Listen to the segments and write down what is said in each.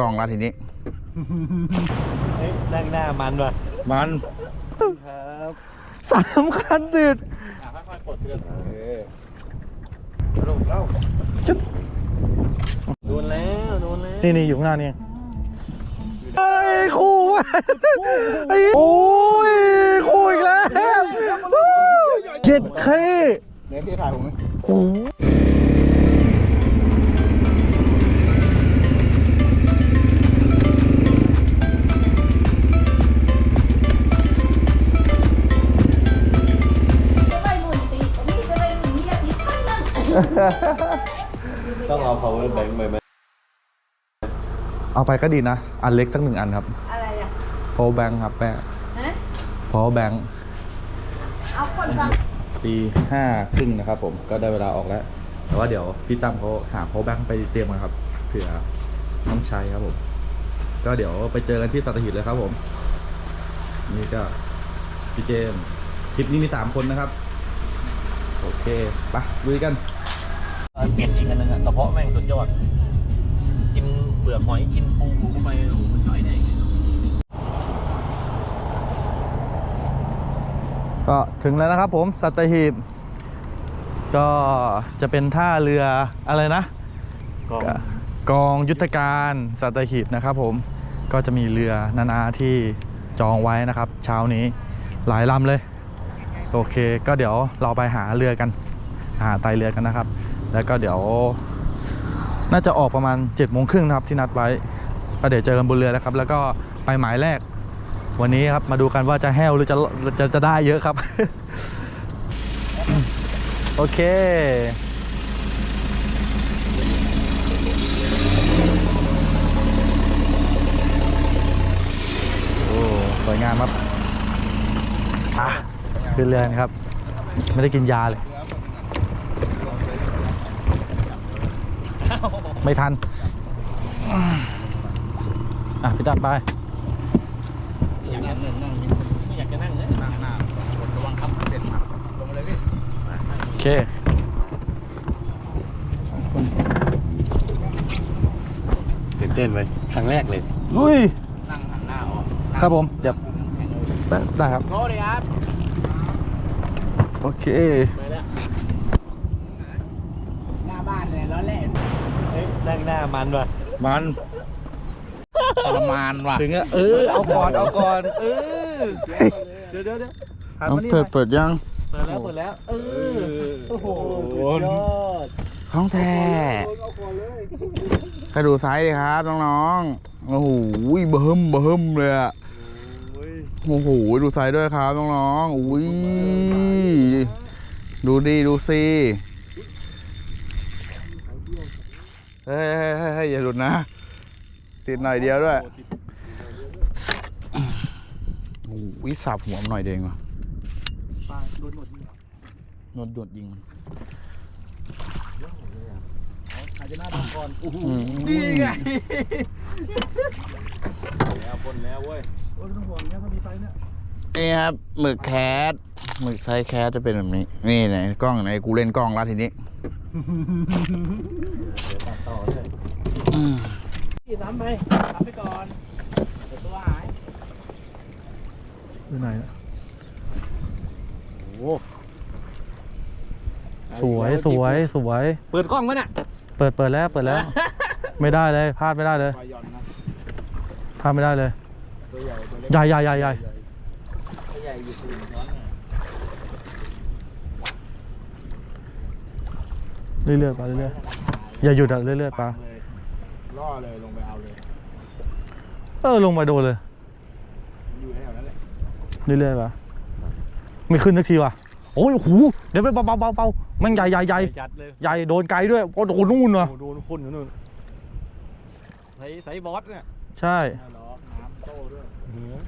กล่องละทีนี้เฮ้ยนั่งหน้ามันว่ะมันครับสามคันติดค่อยๆกดเรื่องลงเล่าโดนแล้วโดนแล้วนี่นี่อยู่ข้างหน้านี่ไอ้ยคู่เว้ยไอ้โอ้ยคู่อีกแล้วเจ็ดเคเนี่ยพี่ถ่ายผมไหมโอ้โห ต้องเอา power bank ไปไหมเอาไปก็ดีนะ อันเล็กสักหนึ่งอันครับ อะไรอะ power bank ครับแม่ฮะ power bank เอาคนฟังตีห้าครึ่งนะครับผมก็ได้เวลาออกแล้ว แต่ว่าเดี๋ยวพี่ตั้มเขาหา power bank ไปเตรียมกันครับเผื่อต้องใช้ครับผม ก็เดี๋ยวไปเจอกันที่สัตหีบเลยครับผม นี่ก็พี่เจมส์ทริปนี้มีสามคนนะครับ โอเคไปลุยกัน เก็บอีกอันนึงอะกระเพาะแม่งสุดยอด กินเปลือกหอยกินปูเข้าไปโอ้โหมันย่อยได้ไงก็ถึงแล้วนะครับผมสัตหีบ ก็จะเป็นท่าเรืออะไรนะก็กองยุทธการสัตหีบนะครับผมก็จะมีเรือนานาที่จองไว้นะครับ เช้านี้หลายลำเลย โอเคก็เดี๋ยวเราไปหาเรือกัน หาไตเรือกันนะครับ แล้วก็เดี๋ยว น่าจะออกประมาณ7จ็ดโมงครึ่งนะครับที่นัดไว้ก็เดี๋ยวเจอกันบนเรือนะครับ แล้วก็ไปหมายแรก วันนี้ครับมาดูกันว่าจะแห้วหรือจะจะจะได้เยอะครับ โอเคโอ้สวยงามครับอะขึ้นเรือนครับ ไม่ได้กินยาเลย ไม่ทัน อะพี่ตัดไปอยากจะนั่งนั่งไม่อยากจะนั่งเลยนั่งหน้ากดระวังครับมันเป็นครับลงมาเลยพี่โอเคตื่นเต้นไหมครั้งแรกเลยอุ้ยนั่งหันหน้าออกครับผมเดี๋ยวได้ครับโทษดีครับ โอเค ไปแล้ว หน้าบ้านเลยร้อนแรก เฮ้ยนั่งหน้ามันว่ะ มันทรมานว่ะถึงอะเออเอาก่อนเอาก่อนเออเดี๋ยวเดี๋ยวเดี๋ยวหันมานี่หเปิน่ดอยเปิดยังเปิดแล้วเปิดแล้วเออโอ้โหสุดยอดท้องแท้ให้ดูไซส์เลยครับน้องๆ โอ้โหเบิ่มเบิ่มเลยอะโอ้โหดูไซส์ด้วยครับน้องๆ อุ้ย ดูดีดูสิ เฮ้ยเฮ้ยเฮ้ยเฮ้ยอย่าหลุดนะ ติดหน่อยเดียวด้วยโอ้โหสับหัวมันหน่อยเดียวเองว่ะโดนหนวดยิงอืมนี่ไงแล้วบนแล้วเว้ยนี่ครับหมึกแคทหมึกไซส์แคทจะเป็นแบบนี้ นี่ไหนกล้องไหนกูเล่นกล้องแล้วทีนี้ ต่อเลยอืมพี่ซ้ำไปซ้ำไปก่อนเดี๋ยวตัวหายอยู่ไหนอะโอ้สวยสวยสวย เปิดกล้องมั้ยน่ะเปิดเปิดแล้วเปิดแล้ว ไม่ได้เลยพลาดไม่ได้เลยพลาดไม่ได้เลยใหญ่ใหญ่ใหญ่ใหญ่เรื่อยๆไปเรื่อยๆอย่าหยุดอะเรื่อยๆไปล่อเลยลงไปเอาเลย เออลงไปโดนเลยอยู่แถวนั้นแหละเรื่อยๆไปไม่ขึ้นสักทีว่ะโอ้ยโอ้โหเดี๋ยวไปเบาๆเบาๆแม่งใหญ่ใหญ่ใหญ่จัดเลยใหญ่โดนไกลด้วยโอ้โหนู่นเนอะโอ้โหโดนคนอยู่นู่นใส่ใส่บอสเนี่ยใช่ล้อน้ำโต้ด้วย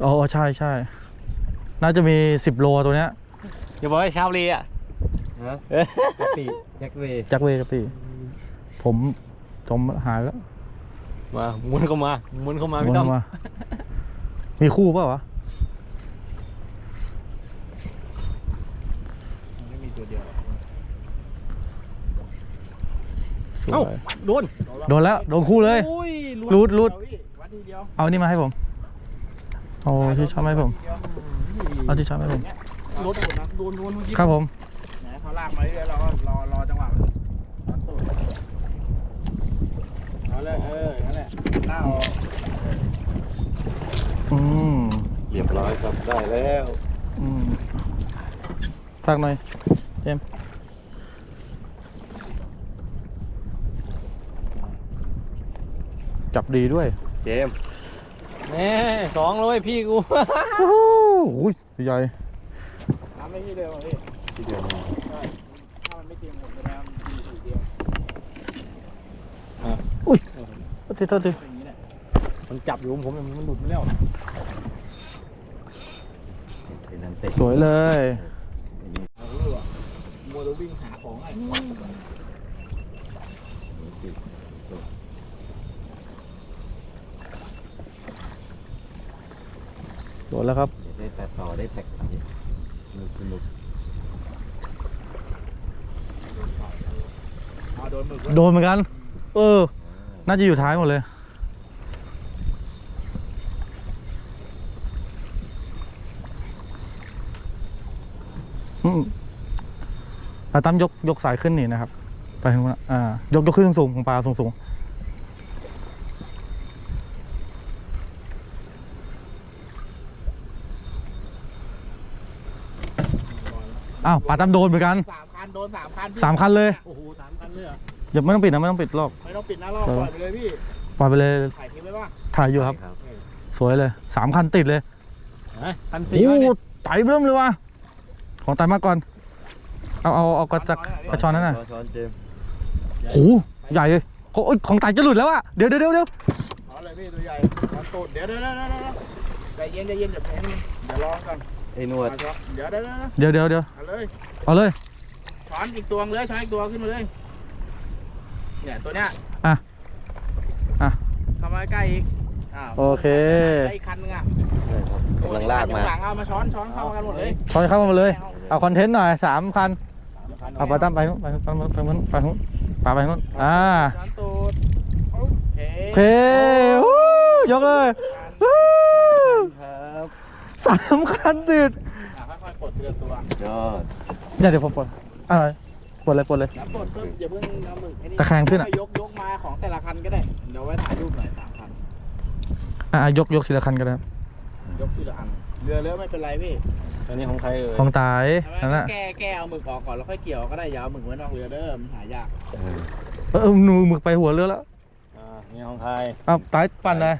อ๋อใช่ใช่น่าจะมีสิบโลตัวเนี้ยอย่าบอกให้ชาวเลอะ ฮะปีแจ็คเวย์จักเวกับพี่ ผมจมหายแล้วมาหมุนเข้ามาหมุนเข้ามาวนพี่ต้อมมา มีคู่เปล่าวะไม่มีตัวเดียวสวยเอ้าโดนโดนแล้ว โดนคู่เลย โอ้ยหรูดรูด วัดทีเดียวเอานี่มาให้ผม เอาที่ชอบให้ผม เอาที่ชอบให้ผม รถนะโดนโดนเมื่อกี้ครับผมไหนเขา ลากมาเรื่อยๆเราก็รอรอจังหวะมันวัดตูดเอาเลยเออนั่นแหละหน้าออกอืมเรียบร้อยครับได้แล้วอืมฝากหน่อยเจมส์จับดีด้วยเจมส์แน่สองเลยพี่กู โอ้โหใหญ่ทำไม่ที่เดิมพี่ ที่เดียวถ้ามันไม่เตรียมผมจะได้มีสูตรเดียวโทษทีโทษทีเป็นอย่างนี้แหละมันจับอยู่ของผมเนี่ยมันหลุดไปแล้วเป็นนันเตะสวยเลยมัวจะวิ่งหาของไอ้สวยแล้วครับ ได้แต่ต่อได้แท็กสนุกสนุก เอา โดนหมึกโดนเหมือนกัน เออ น่าจะอยู่ท้ายหมดเลย อืมปลาตั้มยกยกสายขึ้นนี่นะครับ ไปทางนู้นนะอ่ายกยกขึ้นสูงๆของปลาสูงสูงๆอ้าวปลาตั้มโดนเหมือนกัน สามคันโดนสามคันพี่สามคันเลย โอ้โหสามคัน เลยเหรออย่าไม่ต้องปิดนะไม่ต้องปิดหรอก ไม่ต้องปิดหน้ารอบปล่อยไปเลยพี่ปล่อยไปเลยถ่ายคลิปไว้ป่ะถ่ายอยู่ครับ สวยเลยสามคันติดเลยคันโอ้สี่โหไต่เริ่มเลยว่ะของไต่มาก่อน เอาเอาเอากระจักกระชอนนั่นน่ะช้อนเจมส์โอ้โหใหญ่เลยของเอ้ยของไต่จะหลุดแล้วอะเดี๋ยวเดี๋ยวเดี๋ยวเดี๋ยวเอาเลยพี่ตัวใหญ่เอาตูดเดี๋ยวเดี๋ยวเดี๋ยวเดี๋ยวใจเย็นใจเย็นเดี๋ยวแพ้นิดนึงเดี๋ยวรอก่อนไอ้หนวดเอาช้อนเดี๋ยวเดี๋ยวเดี๋ยวเดี๋ยวเดี๋ยวเดี๋ยวเอาเลยเอาเลยช้อนอีกตัวเลยช้อนอีกตัวขึ้นมาเลย เนี่ยตัวเนี้ยอะอะเข้ามาใกล้อีกอ้าวโอเคใกล้อีกคันนึงอะกำลังลากมาหลังเอามาช้อนช้อนเข้ามากันหมดเลยคอยเข้ามาเลย เอาคอนเทนต์หน่อยสามคันเอาปลาตั้มไปนู้นไปนู้นไปนู้นไปนู้นไปนู้นปลาไปนู้นอ่าช้อนตูดโอเคโอเควู้ยกเลยวู้ครับสามคันติดอะค่อยๆปลดทีละตัวยอดเนี่ยเดี๋ยวผมปลดอะไร ปลดเลยปลดเลยแล้วปลดก็อย่าเพิ่งเอามือไอ้นี่ตะแคงขึ้นอะ ยกยกมาของแต่ละคันก็ได้ เดี๋ยวไว้ถ่ายรูปหน่อยสามคัน อะยกยกทีละคันก็ได้ยกทีละอัน เรือเรือไม่เป็นไรพี่อันนี้ของใครเอ่ยของไต่ใช่ไหมนั่นแหละแก้แก้เอาหมึกออกก่อนแล้วค่อยเกี่ยวก็ได้อย่าเอาหมึกไว้นอกเรือเด้อมันหายาก เออเออหนูหมึกไปหัวเรือแล้วอ่านี่ของใครอ้าวไต่ปั่นเลย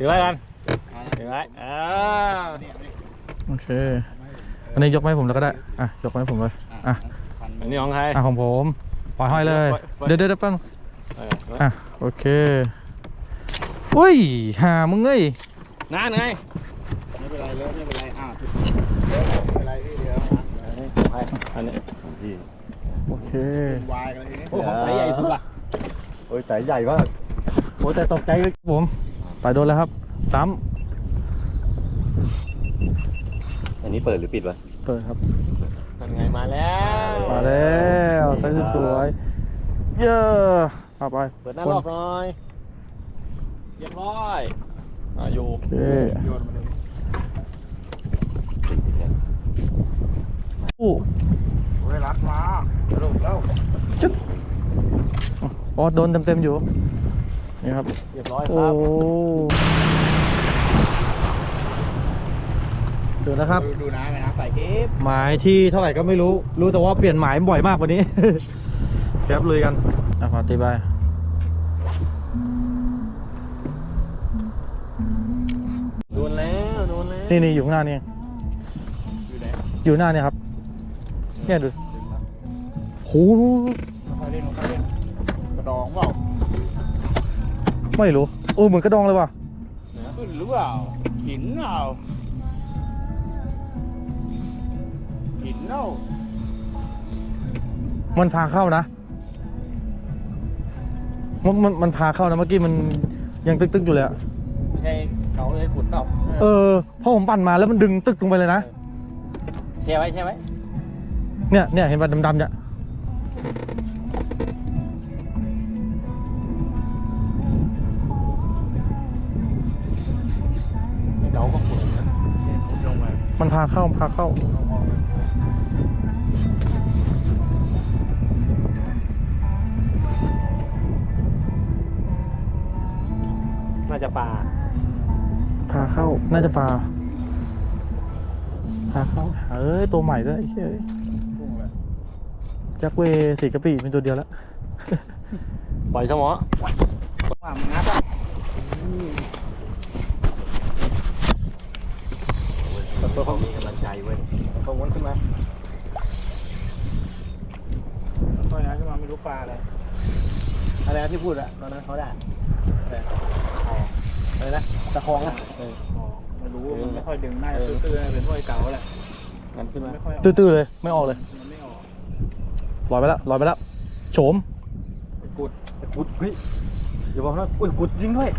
ถือไว้กันเอาถือไว้อ่าเนี่ยนี่โอเคอันนี้ยกมาให้ผมแล้วก็ได้อะยกมาให้ผมเลย อะคัน อันนี้ของใคร อะของผมปล่อยห้อยเลยปล่อยปล่อย เดี๋ยวเดี๋ยวเดี๋ยวแป๊บนึงเอออะโอเคอุ้ยหามึงเอ้ยนั่นไงไม่เป็นไรเลยไม่เป็นไรอ้าวไม่เป็นไรพี่เดี๋ยวอันนี้ของใครอันนี้ของพี่โอเค เป็นวายกันเลยทีนี้โอ้ของใครใหญ่สุดล่ะโอ้ยแต่ใหญ่มากโอ้แต่ตกใจเลยผมไปโดนแล้วครับซ้อันนี้เปิดหรือปิดวะำเปิดครับ ทำไงมาแล้วมาแล้วไซส์สวยๆเย้เอาไปเปิดหน้ารอบหน่อยเรียบร้อยอ่าอยู่โอเคโยนมาเลยอู้โอ้ยรัดมาสรุปแล้วอ๋อโดนเต็มๆอยู่นี่ครับเรียบร้อยคโอ้รับเดี๋ยวนะครับ ดูดูน้ำไหมนะใส่คลิปหมายที่เท่าไหร่ก็ไม่รู้ รู้แต่ว่าเปลี่ยนหมายบ่อยมากวันนี้แคปเลยกันอะมาตีไปโดนแล้วโดนแล้วนี่นี่อยู่ข้างหน้านี่อยู่ไหนอยู่หน้าเนี่ยครับเนี่ยดูโหค่อยเล่นค่อยเล่นกระดองเปล่าไม่รู้โอ้เหมือนกระดองเลยว่ะขึ้นหรือเปล่าหินเปล่า หินเน่ามันพาเข้านะ มันมันมันพาเข้านะเมื่อกี้มันยังตึกๆอยู่เลยอะไม่ใช่เขาเลยขุดเปล่าเออพอผมปั่นมาแล้วมันดึงตึกลงไปเลยนะ แช่ไว้แช่ไว้ เนี่ยเนี่ยเห็นป่ะดำๆเนี่ย พาเข้ามันพาเข้า น่าจะปลาพาเข้า น่าจะปลาพาเข้า เอ้ย ตัวใหม่ด้วยไอ้เฮ้ยแจ็คเวย์สีกะปิเป็นตัวเดียวแล้ว ปล่อยสมอ ว่ามึงงัดอะ ตัวเขามีกำลังใจเว้ยเขาวนขึ้นมาค่อยนะขึ้นมาไม่รู้ปลาอะไรอะไรนะที่พูดอะตอนนั้นเขาด่าอะไรอ๋ออะไรนะตะคองอะเออไม่รู้มันไม่ค่อยดึงน่าจะตื้อๆเป็นพวกไอ้เก๋าแหละงั้นขึ้นมาไม่ค่อยออกตื้อๆเลยไม่ออกเลยมันไม่ออกลอยไปแล้วลอยไปแล้วโฉมกุดกุดเฮ้ยอย่าบอกนะอุ้ยกุดจริงด้วย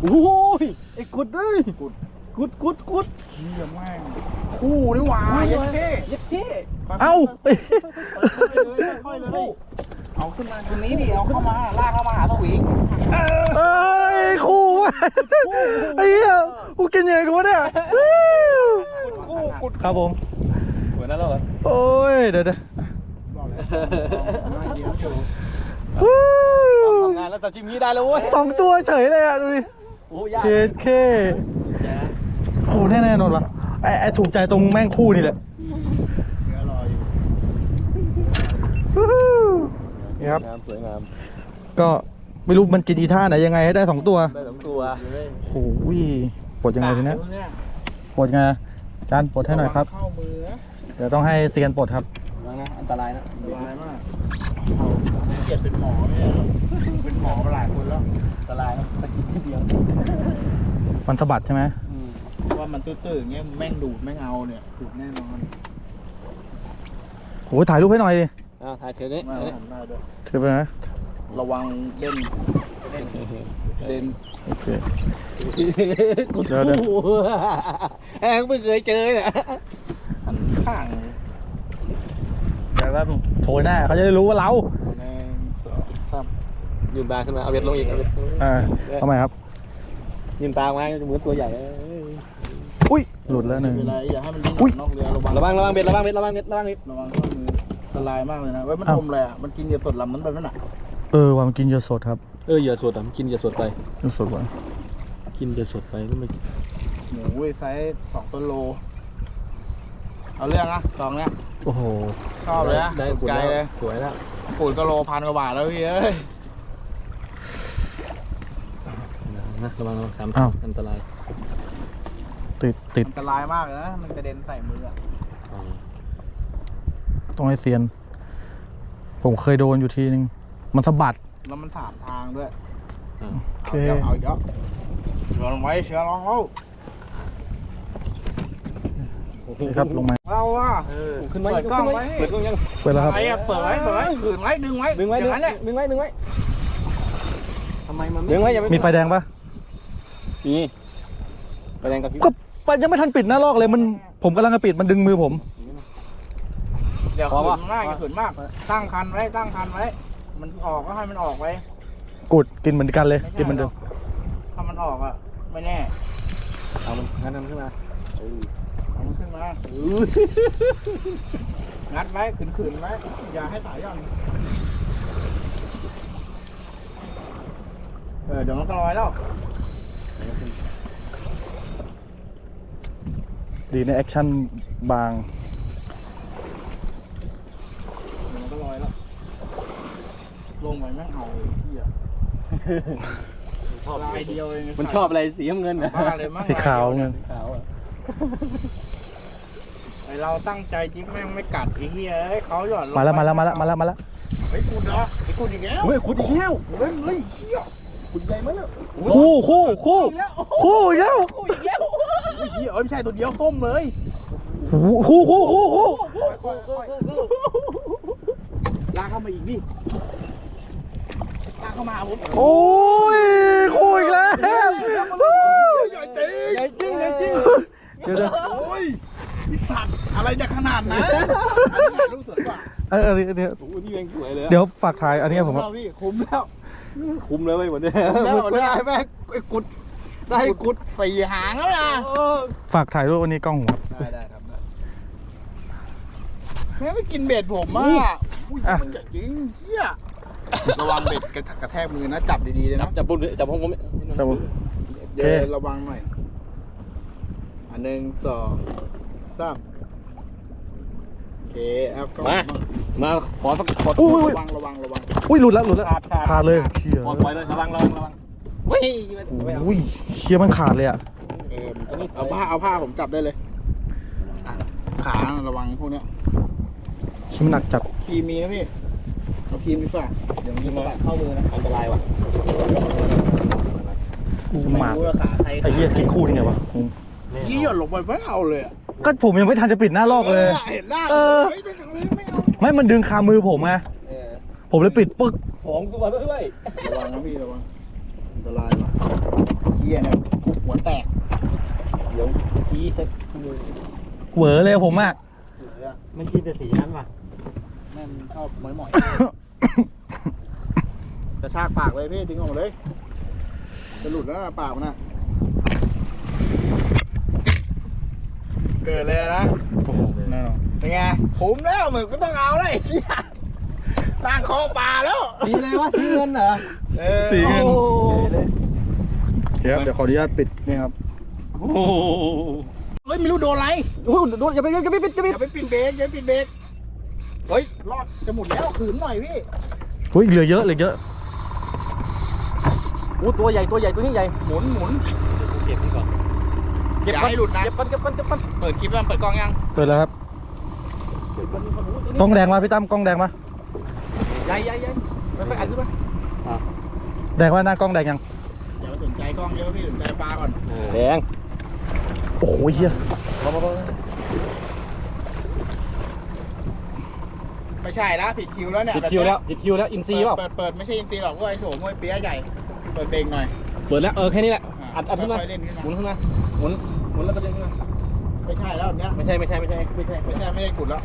โอ้ยไอ้กุดเลยกุด กุดกุดกุดเหี้ยแม่งคู่นี่หว่าเยัดเท่เยัดเท่เอ้าค่อยๆเลยเอาขึ้นมาตรงนี้ดิเอาเข้ามาลากเข้ามาหาสวิงเอ้ยคู่เว้ยไอ้เหี้ยกูกินยังไงกูวะเนี่ยคู่กุดครับผมเหมือนนั้นแล้วเหรอโอ้ยเดี๋ยวเดี๋ยวทำงานแล้วซาชิมิได้แล้วเว้ยสองตัวเฉยเลยอะดูดิโอ้ยากเคเค โอ้แน่แน่นอนละไอ้ไอ้ถูกใจตรงแม่งคู่นี่แหละวู้ฮู้นี่ครับ งามสวยงามก็ไม่รู้มันกินอีท่าไหนยังไงให้ได้สองตัวได้สองตัวโอ้ยปลดยังไงทีเนี้ยปลดยังไงจานปลดให้หน่อยครับ เข้ามือนะเดี๋ยวต้องให้เซียนปลดครับระวังนะอันตรายนะสบายมากเอาเกียรติเป็นหมอเนี่ยเป็นหมอมาหลายคนแล้วอันตรายนะตะกิดนิดเดียวมันสะบัดใช่ไหม ว่ามันตื้อๆอย่างเงี้ยแม่งดูดแม่งเอาเนี่ยดูดแน่นอนโหถ่ายรูปให้หน่อยดิอ้าวถ่ายเธอนี้ไม่ทำได้ด้วยถือไปนะระวังเล่นเล่นเล่นโอเคกุดเดี๋ยวเดี๋ยวคู่แองไม่เคยเจอเนี่ยหันข้างเดี๋ยวแป๊บนึงโชยหน้าเขาจะได้รู้ว่าเราหนึ่งสองสามยืนตาขึ้นมาเอาเบ็ดลงอีกเอาเบ็ดลงอีกอ่าทำไมครับ ยืนตามาเหมือนตัวใหญ่เลยอุ้ยหลุดแล้วหนึ่งเวลาอย่าให้มันดิ้นออุ๊อยกนอกเรือระวังระวังระวังเบ็ดระวังเบ็ดระวังเบ็ดระวังเบ็ดระวังข้อมืออันตรายมากเลยนะเว้ยมันอ้าวทมเลยอะมันกินเหยื่อสดลำนั้นไปนั่นน่ะเออว่ามันกินเหยื่อสดครับเอออย่าสดอะกินอย่าสดไปเหยื่อสดว่ะกินอย่าสดไปก็ไม่หมูไซส์สองต้นโล เอาเรื่องนะสองเนี้ยโอ้โหชอบเลยนะได้ถูกกุดใจแล้วเลยสวยแล้วปูดก็โลพันกว่าบาทแล้วพี่เอ้ย นะระวังระวังสามอ้าว อันตรายติดติดอันตรายมากเลยนะมันกระเด็นใส่มืออะต้องให้เซียน ผมเคยโดนอยู่ทีนึง มันสะบัด แล้วมันสามทางด้วยโอเอาเคเยอะเอาเยอะเชือลงไว้เชือลองเอานี่ครับลงมาเราอะขึ้นไว้เปิดกล้องไว้เปิดกล้องยังเปิดแล้วครับ ไอ้อะเปิดไว้เปิดไว้ขืนไว้ดึงไว้ดึงไว้อดึงย่างนั้นแหละดึงไว้ดึงไว้ทำไมมันดึงไว้อย่าไปมีไฟแดงปะ นี่ไฟแดงกับพี่ก็ปยังไม่ทันปิดหน้าลอกเลยมัน ผมกำลังจะปิดมันดึงมือผม เดี๋ยวขืนมากอย่าขืนมาก ตั้งคันไว้ตั้งคันไว้ มันออกก็ให้มันออกไว้กุดกินเหมือนกันเลยไม่กินใช่เหมือนหรเดิอมกถ้ามันออกอะไม่แน่เอามันงั้นมันขึ้นมาเออเอามันขึ้นมางัดไว้ขืนขืนๆไว้อย่าให้สายหย่อนเออเดี๋ยวมันก็ลอยแล้ว ดีในแอคชั่นบางเดี๋ยวมันก็ลอยแล้ว ลงไปแม่งเอาเลยพี่อะลายเดียวเองมันชอบอะไรสีน้ำเงินนะบ้าเลยมั้งสีขาวเงินสีขาวอะไอเราตั้งใจจิ๊กแม่งไม่กัดไอ้เหี้ยเอ้ยเขาหย่อนงมาแล้วไปมาแล้วมาแล้วมาแล้วมาแล้วไอ้ยกูเหรอไอ้กูอีกแล้วเฮ้ยขุดอีกแล้วเฮ้ยเฮ้ยเหี้ย ขุดใหญ่มากเลยคู่คู่คู่คู่อีกแล้วเฮ้ยเหี้ยเอ้ยไม่ใช่ตัวเดียวต้มเลยคู่คู่คู่คู่ลากเข้ามาอีกดิลากเข้ามาหาผมโอ้ยคู่อีกแล้วใหญ่จริงใหญ่จริงใหญ่จริงเดี๋ยวเดี๋ยวโอ้ยไอ้สัตว์อะไรจะขนาดนั้นอันนี้ถ่ายรูปสวยกว่าเออเออเดี๋ยวโอ้โหนี่แม่งสวยเลยอะเดี๋ยวฝากถ่ายอันนี้ผมคุ้มแล้วพี่คุ้มแล้ว คุ้มเลยเว้ยหมดเนี่ยคุ้มแล้วไม่ได้แม่งไอ้กุดได้กุดสี่หางแล้วนะฝากถ่ายรูปอันนี้กล้องผมครับ ได้ได้ครับได้แม่ไม่กินเบ็ดผมอะอุ้ยอะ มันจะจริงเฮียระวังเบ็ดกระกระแทกมือนะจับดีๆเลยนะจับปุ่นจับผมผมครับผม เดี๋ยวระวังหน่อยอันหนึ่งสองสามโอเคครับก็มา มาขอสักขออุ้ยระวังระวังระวัง อุ้ยหลุดแล้วหลุดแล้วขาดขาด ขาดเลยเชี่ยปล่อยปล่อยเลยระวังระวังระวังเฮ้ยไม่เอาอุ้ยเชี่ยมันขาดเลยอะเออมันก็เอาผ้าเอาผ้าผมจับได้เลยอะขาระวังพวกเนี้ยเชี่ยมันหนักจัดครีมมีนะพี่เอาครีมดีกว่าเดี๋ยวมันจะมาสะบัดเข้ามือนะอันตรายว่ะกูหมาไม่รู้ว่าขาใครไอ้เหี้ยกินคู่ได้ไงวะงงยี่หย่อนลงไปไม่เอาเลยอะ ก็ผมยังไม่ทันจะปิดหน้าลอกเลย เห็นหน้าเออเฮ้ยไม่เอาไม่เอาไม่มันดึงคามือผมไงเออผมเลยปิดปึ๊กของตัวด้วย ระวังนะพี่ระวังอันตรายว่ะเฮียเนี่ยหัวแตกเดี๋ยวชี้ใช้มือเหวอเลยผมอะ เลยอะมันกินแต่สีนั้นว่ะแม่งชอบหมอยหมอยกระชากปากเลยพี่ดึงออกมาเลยจะหลุดแล้วนะปากมันน่ะ เกิดเลยนะโอ้โหแน่นอนเป็นไงคุ้มแล้วหมึกไม่ต้องเอาเลยไอ้เฮียตั้งคอปลาแล้วสีอะไรวะสีเงินเหรอเออสีเงิน โอ้เดี๋ยวเดี๋ยวขออนุญาตปิดนี่ครับโหเฮ้ยไม่รู้โดนอะไรโอ้โหโดนอย่าไปอย่าไปปิดอย่าไปอย่าไปปิดเบรกอย่าไปปิดเบรกเฮ้ยรอดจะหมุนแล้วขืนหน่อยพี่เฮ้ยเหลือเยอะเหลือเยอะโอ้ตัวใหญ่ตัวใหญ่ตัวนี้ใหญ่หมุนหมุนเก็บนี่ก่อน อย่าให้หลุดนะ เก็บมันเก็บมันเก็บมันเปิดคลิปแล้วเปิดกล้องยังเปิดแล้วครับเก็บมันโอ้โหตัวกล้นี้องแดงมาพี่ตั้มกล้องแดงมาใหญ่ใหญ่ใหญ่ไม่ไปอ่านขึ้นมาแดงว่าหน้ากล้องแดงยังอย่าไปสนใจกล้องเยอะพี่สนใจปลาก่อนแดงโอ้โหเฮียไม่ใช่แล้วผิดคิวแล้วเนี่ยผิดคิวแล้วผิดคิวแล้วอินซีเปล่าเปิดเปิดไม่ใช่อินซีหรอกเว้ยโถมวยเปี๊ยะใหญ่เปิดเบรกหน่อยเปิดแล้วเออแค่นี้แหละอัดอัดขึ้นมาค่อยๆเล่นขึ้นมาหมุนขึ้นมาหมุนห มุนแล้วก็เด้งขึ้นมาไม่ใช่แล้วแบบเนี้ยไม่ใช่ไม่ใช่ไม่ใช่ไม่ใช่ไม่ใช่ไม่ใช่กุดแล้ว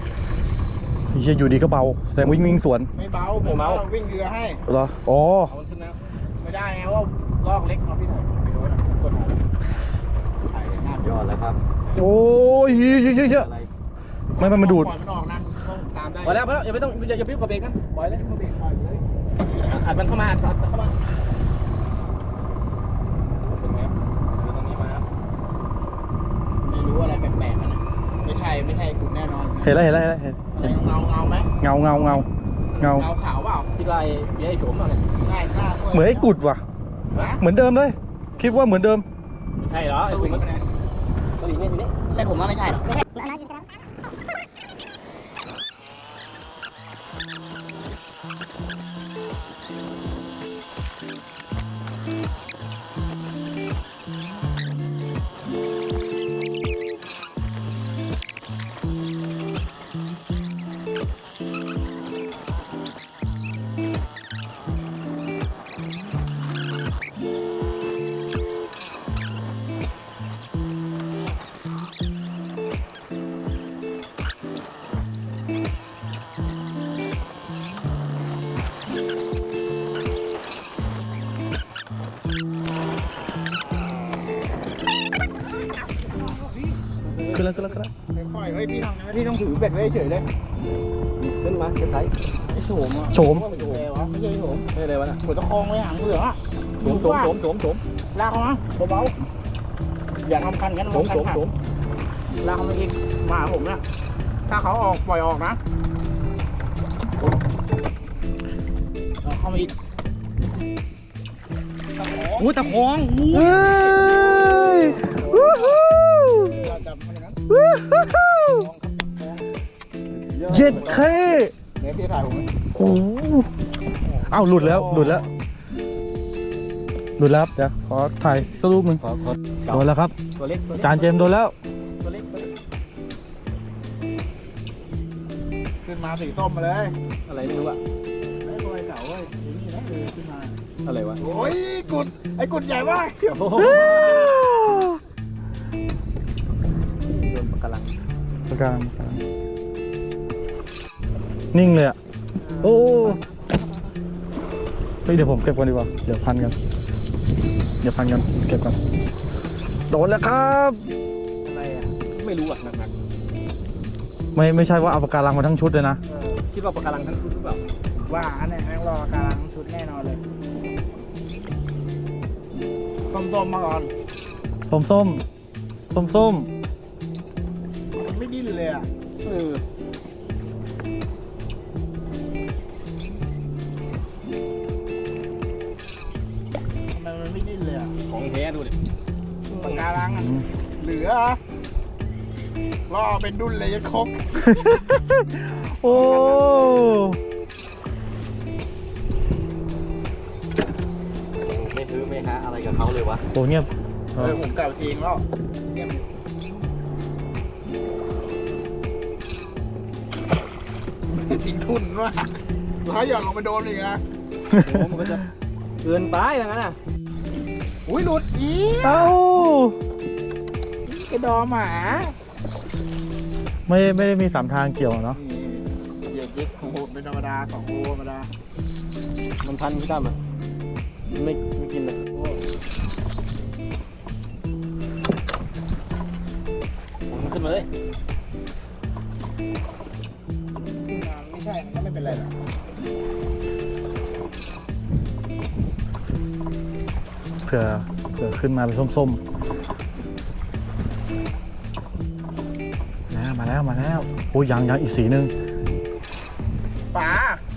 เฮียอยู่ดีก็เบาแสดงวิ่งวิ่งสวนไม่เบาผมเอาวิ่งเรือให้ เหรออ๋อเอามันขึ้นแล้วไม่ได้ไงว่าลอกเล็กเอาพี่ถ่ายไปโดนอะกดถ่ายเลยหน้ายอดแล้วครับโอ้ยเฮียเฮียเฮียเฮียอะไรไม่ไม่มันดูดปล่อยมันออกนะต้องตามได้พอแล้วพอแล้วอย่าไม่ต้องอย่าอย่าไปยุ่งกับเบรกนะปล่อยเลยต้องเบรกปล่อยเลย อัดมันเข้ามาอัดอัดเข้ามาเป็นไงดูตรงนี้มาครับ ไม่รู้อะไรแปลกๆมันนะไม่ใช่ไม่ใช่กุดแน่นอน เห็นแล้วเห็นแล้วเห็นแล้วเห็นอะไรเงาเงาไหมเงาเงาเงาเงาเงาขาวเปล่าที่ไรเบี้ยไอ้โฉมหน่อยง่ายหน้าด้วยเหมือนไอ้กุดว่ะนะเหมือนเดิมเลย คิดว่าเหมือนเดิม ไม่ใช่เหรอไอ้ตัวคุณนี้มัน ตัวนี้นี่นี่แต่ผมว่าไม่ใช่หรอกขึ้ นะพี่ต้องถือเบ็ดไว้เฉยๆเลยขึ้นมาเสียไทยไอ้โฉมอะโฉมว่ามันจะแปลวะไม่ใช่ไอ้โฉมไม่อะไรวะน่ะหัวตะคองไว้หางเหลืองอะโฉมโฉมโฉมโฉมโฉมลากเข้ามาเบาๆอย่าทำคันกันโฉมทำคัโฉนมหักโฉมลากเข้ามาอีกมาหาผมเนี่ยถ้าเขาออกปล่อยออกนะเอาเข้ามาอีกโอ้ตะพองเฮ้ยวู้ฮู้เราจับมันอย่างนั้น วู้ฮู้ เย็ดเคเนี่ยพี่ถ่ายผมไหมโอ้โหเอ้าหลุดแล้วหลุดแล้วหลุดแล้วครับเดี๋ยวขอถ่ายสักรูปหนึ่งขอขอโดนแล้วครับ ตัวเล็กตัวเล็กจานเจมส์โดนแล้ว ตัวเล็กตัวเล็กขึ้นมาสีส้มมาเลย อะไรไม่รู้อะไอ้ตัวไอ้เก่าเว้ยนี่นะเลยขึ้นมา อะไรวะ โอ้ยกุด ไอ้กุดใหญ่มากโอ้โหโดนปะกำลังประการ นิ่งเลยอะ โอ้เฮ้ยเดี๋ยวผมเก็บก่อนดีกว่า เดี๋ยวพันกัน เดี๋ยวพันกัน เก็บก่อนโดนแล้วครับอะไรอะไม่รู้อะหนักไม่ไม่ใช่ว่าเอาปากการังมาทั้งชุดเลยนะคิดว่าปะการังทั้งชุดหรือเปล่าว่าอันไหนแม่งรอการังชุดแน่นอนเลยส้มๆมาก่อน ส้มส้มส้มส้มไม่ดิ้นเลยอะ เออากการังอะเหลือรอเป็นดุนเลยยัดครบโอ้ไม่ซื้อไม่หาอะไรกับเขาเลยวะโหเงียบเออผมกลับทิ้งแล้วเงียบอยู่ทิ้งทุนว่ะแล้วหย่อนลงไปโดนอีกนะโอ้มันก็จะเกินไปอย่างนั้นอะ อุ้ยหลุดอีกเอ้ากระดอหมาไม่ไม่ได้มีสามทางเกี่ยวเนาะเหยียดยิกของโหดเป็นธรรมดาสองโลธรรมดามันพันพี่ตั้มอะมันไม่ไม่กินเลยโอ้มันขึ้นมาเลยขึ้นมาไม่ใช่มันก็ไม่เป็นไรหรอก ผื่อเผื่อขึ้นมาเป็นส้มๆแล้วมาแล้วมาแล้วโอ้ยยังยังอีกสีหนึ่งปลา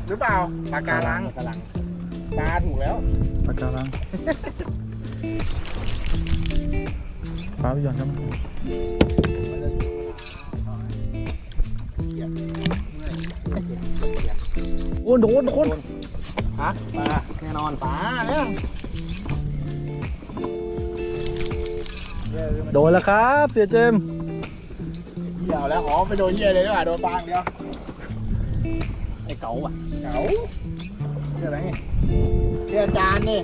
หรือเปล่าปลาการังกำลังปลาถูกแล้วปากการังฟ้าไปหย่อนครับโอ้โดนโดนฮะปลาแน่นอนปลาเนี่ย โดนแล้วครับเสียเจมส์เหี่ยวแล้วอ๋อไปโดนเหี้ยเลยดีกว่าโดนปลาอย่างเดียวไอ้เก๋าอะเก๋าเชื่ออะไรนี่เชื่ออาจารย์นี่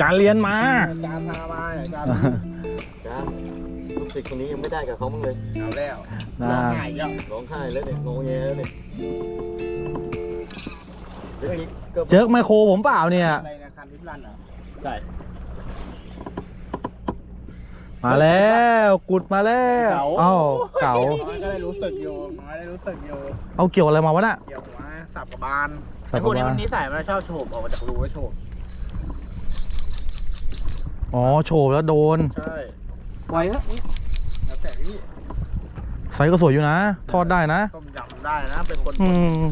การเรียนมาอาจารย์พามาเนี่ยอาจารย์จ้าลูกศิษย์คนนี้ยังไม่ได้กับเขาบ้างเลยเอาแล้วน่าร้องไห้อีกแล้วร้องไห้แล้วเนี่ยงงแงแล้วเนี่ยเดี๋ยวนี้ก็เจิกไมโครผมเปล่าเนี่ยอะไรนะคันทิพลันเหรอใช่ มาแล้วกุดมาแล้วเก๋า เอ้าเก๋าน้อยก็ได้รู้สึกอยู่น้อยได้รู้สึกอยู่เอาเกี่ยวอะไรมาวะน่ะเกี่ยวหัวสับกับบานสับไอ้กัพวกนี้บบานมันนิสัยมันชอบโฉบออกมาจากรูแล้วโฉบอ๋อโฉบแล้วโดนใช่ปล่อยฮะแล้วแต่พี่ไซส์ก็สวยอยู่นะ ทอดได้นะต้มยำได้นะเป็นคนอืม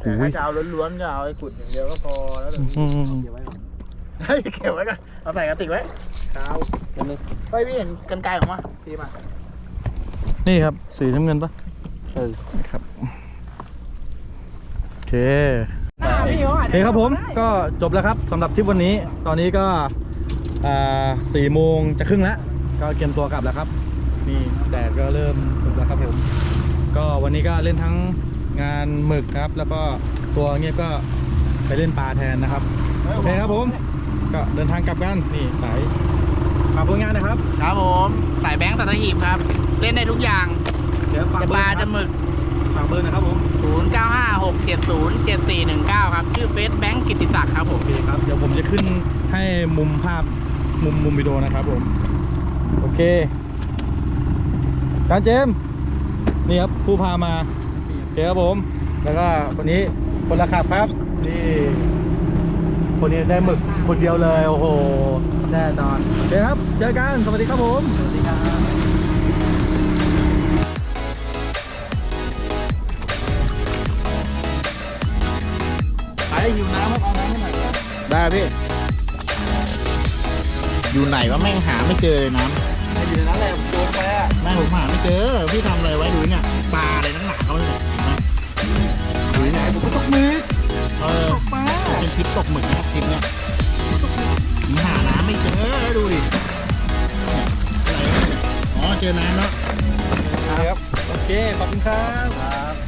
แต่หูย ถ้าจะเอาล้วนๆก็เอาไอ้กุดอย่างเดียวก็พอแล้วเดี๋ยวอืมเดี๋ยวไว้ก่อนเฮ้ยเก็บไว้ก่อนเอาใส่กระติกไว้ครับ เดี๋ยวนึงเฮ้ยพี่เห็นกันไกลของมาทีมานี่ครับ สีน้ำเงินปะเออครับโอเคหน้าพี่เขาโอเคครับผมก็จบแล้วครับสำหรับทริปวันนี้ ตอนนี้ก็อ่าสี่โมงจะครึ่งแล้ว ก็เตรียมตัวกลับแล้วครับ นี่แดดก็เริ่มตกแล้วครับผมก็วันนี้ก็เล่นทั้งงานหมึกครับ แล้วก็ตัวเงียบก็ไปเล่นปลาแทนนะครับโอเคครับผม ก็เดินทางกลับกันนี่สาย ฝากผลงานนะครับครับผมสายแบงค์ตัดหีบครับ เล่นได้ทุกอย่าง เดี๋ยวฝากจะเบปอลาร์นะคจะรับหมึก ฝากเบอร์นะครับผม0956707419 ครับ ชื่อเฟซแบงค์กิติศักดิ์ครับผโอม เคครับ เดี๋ยวผมจะขึ้นให้มุมภาพมุมมุมวิดีโอนะครับผม โอเคจานเจมส์นี่ครับผู้พามาโอเคครับผม แล้วก็คนนี้คนละขับครับ นี่ คนนี้ได้หมึกคนเดียวเลย โอ้โหแน่นอนโอเคครับ เจอกัน สวัสดีครับผม สวัสดีครับไปหิวน้ำครับเอาน้ำให้หน่อยครับได้พี่ อยู่ไหนวะแม่งหาไม่เจอเลยน้ให้อยู่ในนั้นแหละผมโยนไปอะำแม่งผมหาไม่เจอ พี่ทำอะไรไว้ดูเนี่ยปลาอะไรนักหนาเขาเนี่ยดูไหนผมก็ตกหมึกเออ เป็นคลิปตกหมึกนะคลิปเนี้ยหาน้ำไม่เจอดูดิอะไรอ๋อเจอน้ำแล้วครับโอเคขอบคุณครับ